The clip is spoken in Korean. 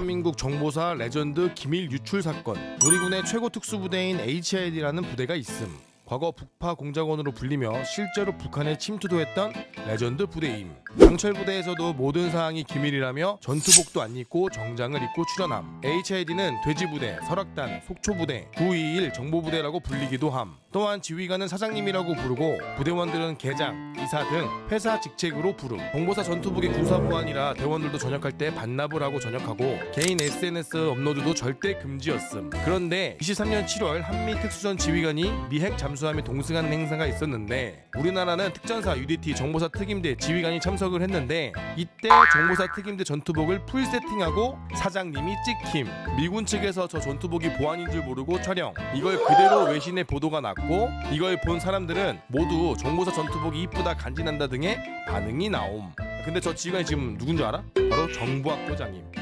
대한민국 정보사 레전드 기밀 유출 사건. 우리 군의 최고 특수부대인 HID라는 부대가 있음 과거 북파 공작원으로 불리며 실제로 북한에 침투도 했던 레전드 부대임. 강철 부대에서도 모든 사항이 기밀이라며 전투복도 안 입고 정장을 입고 출연함. HID는 돼지 부대, 설악단, 속초 부대, 921 정보부대라고 불리기도 함. 또한 지휘관은 사장님이라고 부르고 부대원들은 계장, 이사 등 회사 직책으로 부름. 정보사 전투복의 군사보안이라 대원들도 전역할 때 반납을 하고 전역하고 개인 SNS 업로드도 절대 금지였음. 그런데 23년 7월 한미 특수전 지휘관이 미핵 잠수 함에 동승하는 행사가 있었는데 우리나라는 특전사 UDT 정보사 특임대 지휘관이 참석을 했는데 이때 정보사 특임대 전투복을 풀 세팅하고 사장님이 찍힘. 미군 측에서 저 전투복이 보안인 줄 모르고 촬영. 이걸 그대로 외신에 보도가 났고 이걸 본 사람들은 모두 정보사 전투복이 이쁘다 간지난다 등의 반응이 나옴. 근데 저 지휘관이 지금 누군 줄 알아? 바로 정보학부장임